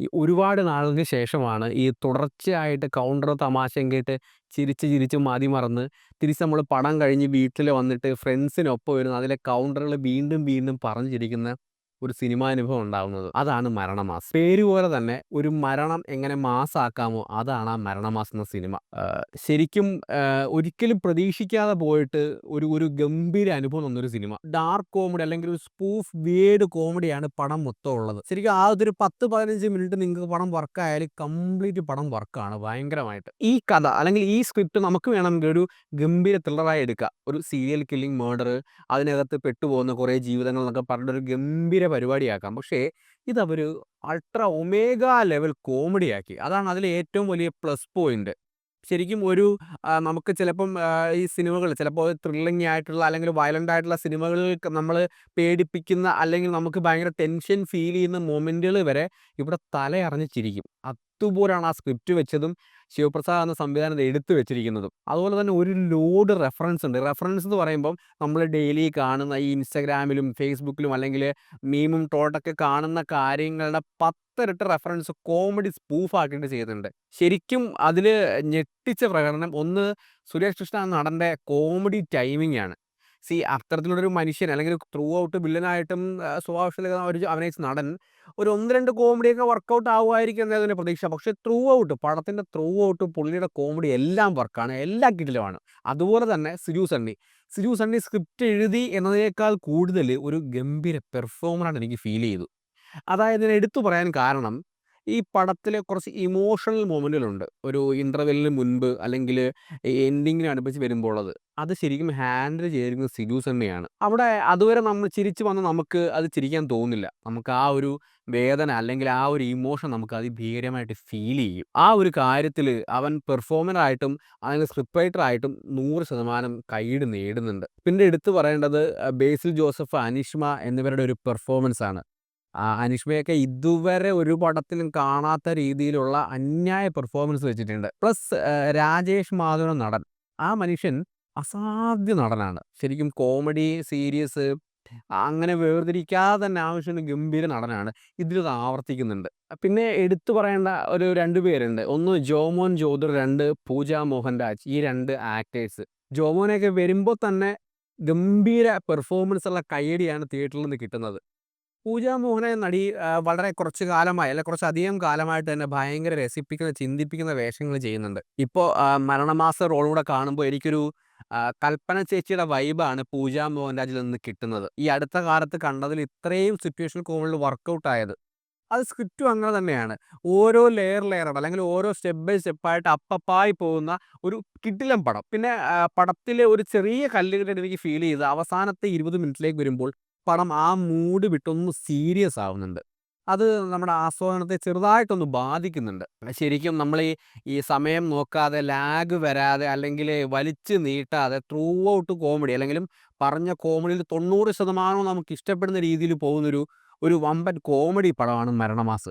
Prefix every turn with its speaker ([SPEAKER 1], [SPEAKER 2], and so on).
[SPEAKER 1] ഈ ഒരുപാട് നാളുകൾക്ക് ശേഷമാണ് ഈ തുടർച്ചയായിട്ട് കൗണ്ടർ തമാശയും കേട്ട് ചിരിച്ച് ചിരിച്ച് മതി മറന്ന് തിരിച്ച് നമ്മൾ പടം കഴിഞ്ഞ് വീട്ടിൽ വന്നിട്ട് ഫ്രണ്ട്സിനൊപ്പം ഇരുന്ന് അതിലെ കൗണ്ടറുകൾ വീണ്ടും വീണ്ടും പറഞ്ഞു ചിരിക്കുന്ന ഒരു സിനിമാനുഭവം ഉണ്ടാകുന്നത് അതാണ് മരണമാസ്. പേര് പോലെ തന്നെ ഒരു മരണം എങ്ങനെ മാസാക്കാമോ അതാണ് ആ മരണമാസ് എന്ന സിനിമ. ശരിക്കും ഒരിക്കലും പ്രതീക്ഷിക്കാതെ പോയിട്ട് ഒരു ഒരു ഗംഭീര അനുഭവം തന്നൊരു സിനിമ. ഡാർക്ക് കോമഡി അല്ലെങ്കിൽ ഒരു സ്പൂഫ് വേഡ് കോമഡിയാണ് പടം മൊത്തം ഉള്ളത്. ശരിക്കും ആ ഒരു 10, 15 മിനിറ്റ് നിങ്ങൾക്ക് പടം വർക്കായാലും കംപ്ലീറ്റ് പടം വർക്കാണ് ഭയങ്കരമായിട്ട്. ഈ കഥ അല്ലെങ്കിൽ ഈ സ്ക്രിപ്റ്റ് നമുക്ക് വേണമെങ്കിൽ ഒരു ഗംഭീര ത്രില്ലറായി എടുക്കാം. ഒരു സീരിയൽ കില്ലിംഗ് മർഡർ അതിനകത്ത് പെട്ടുപോകുന്ന കുറേ ജീവിതങ്ങൾ എന്നൊക്കെ പറഞ്ഞിട്ട് ഒരു ഗംഭീര പരിപാടിയാക്കാം. പക്ഷേ ഇതവർ അൾട്രാ ഒമേഗ ലെവൽ കോമഡിയാക്കി. അതാണ് അതിലെ ഏറ്റവും വലിയ പ്ലസ് പോയിന്റ്. ശരിക്കും ഒരു നമുക്ക് ചിലപ്പം ഈ സിനിമകൾ ചിലപ്പോൾ ത്രില്ലിംഗ് ആയിട്ടുള്ള അല്ലെങ്കിൽ വയലന്റ് ആയിട്ടുള്ള സിനിമകളിൽ നമ്മൾ പേടിപ്പിക്കുന്ന അല്ലെങ്കിൽ നമുക്ക് ഭയങ്കര ടെൻഷൻ ഫീൽ ചെയ്യുന്ന മൊമെന്റുകൾ വരെ ഇവിടെ തലയറിഞ്ഞ് ചിരിക്കും. അതുപോലാണ് ആ സ്ക്രിപ്റ്റ് വെച്ചതും ശിവപ്രസാദ് എന്ന സംവിധാനം എടുത്തു വെച്ചിരിക്കുന്നതും. അതുപോലെ തന്നെ ഒരു ലോഡ് റെഫറൻസ് ഉണ്ട്. റെഫറൻസ് എന്ന് പറയുമ്പം നമ്മൾ ഡെയിലി കാണുന്ന ഈ ഇൻസ്റ്റാഗ്രാമിലും ഫേസ്ബുക്കിലും അല്ലെങ്കിൽ മീമും ടോട്ടൊക്കെ കാണുന്ന കാര്യങ്ങളുടെ പത്തിരട്ട് റെഫറൻസ് കോമഡി സ്പൂഫ് ആക്കിയിട്ട് ചെയ്തിട്ടുണ്ട് ശരിക്കും അതിൽ ഞെട്ടിച്ച പ്രകടനം ഒന്ന് സുരേഷ് കൃഷ്ണ നടന്റെ കോമഡി ടൈമിംഗ് ആണ്. സീ അത്തരത്തിലുള്ളൊരു മനുഷ്യൻ അല്ലെങ്കിൽ ത്രൂ ഔട്ട് വില്ലനായിട്ടും ആഹ് ഒരു അഭിനയിച്ച നടൻ ഒരു 1, 2 കോമഡിയൊക്കെ വർക്കൗട്ട് ആവുമായിരിക്കും എന്നായിരുന്നു എന്റെ പ്രതീക്ഷ. പക്ഷേ ത്രൂ ഔട്ട് പടത്തിന്റെ ത്രൂ ഔട്ട് പുള്ളിയുടെ കോമഡി എല്ലാം വർക്കാണ്. എല്ലാ കിട്ടിലുമാണ് അതുപോലെ തന്നെ സിജു സണ്ണി. സിജു സണ്ണി സ്ക്രിപ്റ്റ് എഴുതി എന്നതിനേക്കാൾ കൂടുതൽ ഒരു ഗംഭീര പെർഫോമറായിട്ട് എനിക്ക് ഫീൽ ചെയ്തു. അതായത് എടുത്തു പറയാൻ കാരണം ഈ പടത്തിൽ കുറച്ച് ഇമോഷണൽ മൊമെന്റുകളുണ്ട് ഒരു ഇന്റർവെല്ലിന് മുൻപ് അല്ലെങ്കിൽ എൻഡിങ്ങിന് അടുപ്പിച്ച് വരുമ്പോഴുള്ളത്. അത് ശരിക്കും ഹാൻഡിൽ ചെയ്തിരിക്കുന്നത് സിജു തന്നെയാണ് അവിടെ അതുവരെ നമ്മൾ ചിരിച്ചു വന്ന് നമുക്ക് അത് ചിരിക്കാൻ തോന്നില്ല. നമുക്ക് ആ ഒരു വേദന അല്ലെങ്കിൽ ആ ഒരു ഇമോഷൻ നമുക്ക് അതിഭീകരമായിട്ട് ഫീൽ ചെയ്യും. ആ ഒരു കാര്യത്തിൽ അവൻ പെർഫോമറായിട്ടും അല്ലെങ്കിൽ സ്ക്രിപ്റ്റ് റൈറ്റർ ആയിട്ടും 100% കൈയ്യിട് നേടുന്നുണ്ട്. പിന്നെ എടുത്തു പറയേണ്ടത് ബേസിൽ ജോസഫ്, അനിഷ്മ എന്നിവരുടെ ഒരു പെർഫോമൻസ് ആണ്. അനിഷ്മയൊക്കെ ഇതുവരെ ഒരു പടത്തിലും കാണാത്ത രീതിയിലുള്ള അന്യായ പെർഫോമൻസ് വെച്ചിട്ടുണ്ട്. പ്ലസ് രാജേഷ് മാധവൻ നടൻ. ആ മനുഷ്യൻ അസാധ്യ നടനാണ്. ശരിക്കും കോമഡി, സീരിയസ് അങ്ങനെ വേർതിരിക്കാതെ തന്നെ ആവശ്യത്തിന് ഗംഭീര നടനാണ്. ഇതിൽ ആവർത്തിക്കുന്നുണ്ട്. പിന്നെ എടുത്തു പറയേണ്ട ഒരു രണ്ട് പേരുണ്ട്. ഒന്ന് ജോമോൻ ജ്യോതിർ രണ്ട് പൂജ മോഹൻരാജ്. ഈ രണ്ട് ആക്ടേഴ്സ്. ജോമോനൊക്കെ വരുമ്പോൾ തന്നെ ഗംഭീര പെർഫോമൻസ് ഉള്ള കയ്യടിയാണ് തിയേറ്ററിൽ നിന്ന് കിട്ടുന്നത്. പൂജ മോഹൻ എന്ന നടി വളരെ കുറച്ച് കാലമായി അല്ലെ കുറച്ചധികം കാലമായിട്ട് തന്നെ ഭയങ്കര രസിപ്പിക്കുന്ന, ചിന്തിപ്പിക്കുന്ന വേഷങ്ങൾ ചെയ്യുന്നുണ്ട്. ഇപ്പോ ആഹ് മരണമാസ റോളും കൂടെ കാണുമ്പോൾ എനിക്കൊരു കൽപ്പന ചേച്ചിയുടെ വൈബാണ് പൂജ മോഹൻരാജിൽ നിന്ന് കിട്ടുന്നത്. ഈ അടുത്ത കാലത്ത് കണ്ടതിൽ ഇത്രയും സിറ്റുവേഷൻ കോമിൽ വർക്കൗട്ട് ആയത്. അത് സ്ക്രിപ്റ്റും അങ്ങനെ തന്നെയാണ്. ഓരോ ലെയർ ലെയറായിട്ട് അല്ലെങ്കിൽ ഓരോ സ്റ്റെപ്പ് ബൈ സ്റ്റെപ്പായിട്ട് അപ്പപ്പായി പോകുന്ന ഒരു കിട്ടിലം പടം. പിന്നെ പടത്തിലെ ഒരു ചെറിയ കല്ലുകെട്ടിട്ട് എനിക്ക് ഫീൽ ചെയ്ത് അവസാനത്തെ 20 മിനിറ്റിലേക്ക് വരുമ്പോൾ പടം ആ മൂഡ് വിട്ടൊന്ന് സീരിയസ് ആവുന്നുണ്ട്. അത് നമ്മുടെ ആസ്വാദനത്തെ ചെറുതായിട്ടൊന്ന് ബാധിക്കുന്നുണ്ട്. ശരിക്കും നമ്മൾ ഈ ഈ സമയം നോക്കാതെ ലാഗ് വരാതെ അല്ലെങ്കിൽ വലിച്ച് നീട്ടാതെ ത്രൂ ഔട്ട് കോമഡി അല്ലെങ്കിലും പറഞ്ഞ കോമഡിയിൽ 90% നമുക്ക് ഇഷ്ടപ്പെടുന്ന രീതിയിൽ പോകുന്നൊരു ഒരു വമ്പൻ കോമഡി പടമാണ് മരണമാസ്.